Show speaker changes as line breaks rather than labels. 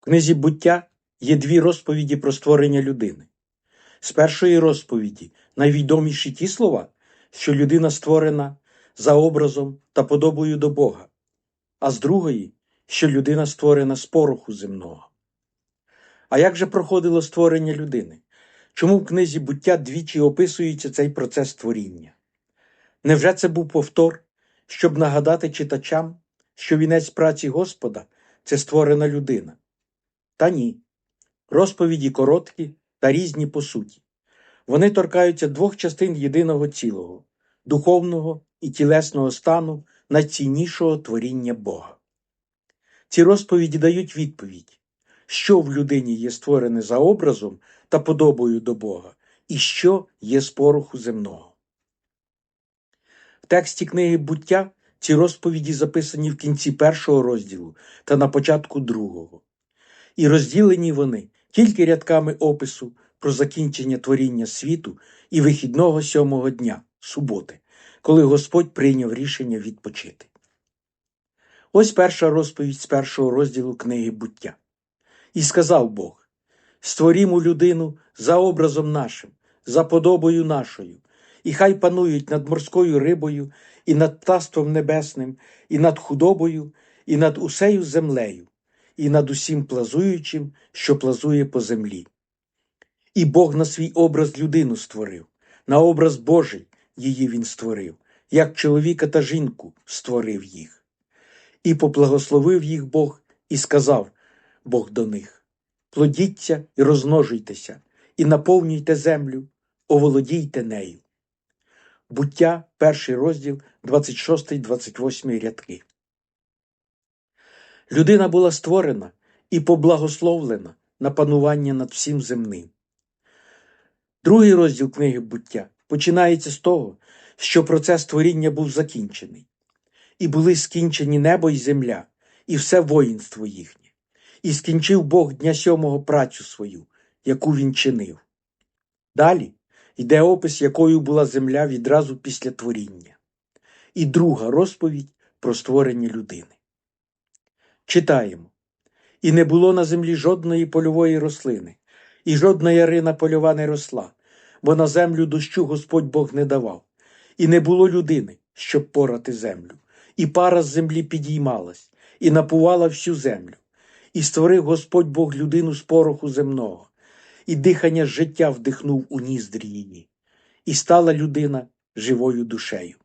В книзі буття є дві розповіді про створення людини. З першої розповіді найвідоміші ті слова, що людина створена за образом та подобою до Бога, а з другої, що людина створена з пороху земного. А як же проходило створення людини? Чому в книзі буття двічі описується цей процес творіння? Невже це був повтор, щоб нагадати читачам, що вінець праці Господа це створена людина? Та ні. Розповіді короткі та різні по суті. Вони торкаються двох частин єдиного цілого духовного і тілесного стану найціннішого творіння Бога. Ці розповіді дають відповідь, що в людині є створене за образом та подобою до Бога, і що є з пороху земного. В тексті книги буття ці розповіді записані в кінці першого розділу та на початку другого. І розділені вони тільки рядками опису про закінчення творіння світу і вихідного сьомого дня, суботи, коли Господь прийняв рішення відпочити. Ось перша розповідь з першого розділу книги буття. І сказав Бог: Створімо людину за образом нашим, за подобою нашою, і хай панують над морською рибою, і над птаством небесним, і над худобою, і над усею землею, і над усім плазуючим, що плазує по землі. І Бог на свій образ людину створив, на образ Божий її він створив, як чоловіка та жінку створив їх. І поблагословив їх Бог і сказав Бог до них: Плодіться і розмножуйтеся, і наповнюйте землю, оволодійте нею. Буття, перший розділ, 26-28 рядки. Людина була створена і поблагословлена на панування над всім земним. Другий розділ книги буття починається з того, що процес творіння був закінчений, і були скінчені небо і земля, і все воїнство їхнє, і скінчив Бог дня сьомого працю свою, яку він чинив. Далі йде опис, якою була земля відразу після творіння, і друга розповідь про створення людини. Читаємо. І не було на землі жодної польової рослини, і жодна ярина польова не росла, бо на землю дощу Господь Бог не давав, і не було людини, щоб порати землю, і пара з землі підіймалась, і напувала всю землю, і створив Господь Бог людину з пороху земного, і дихання життя вдихнув у ніздрі її, і стала людина живою душею.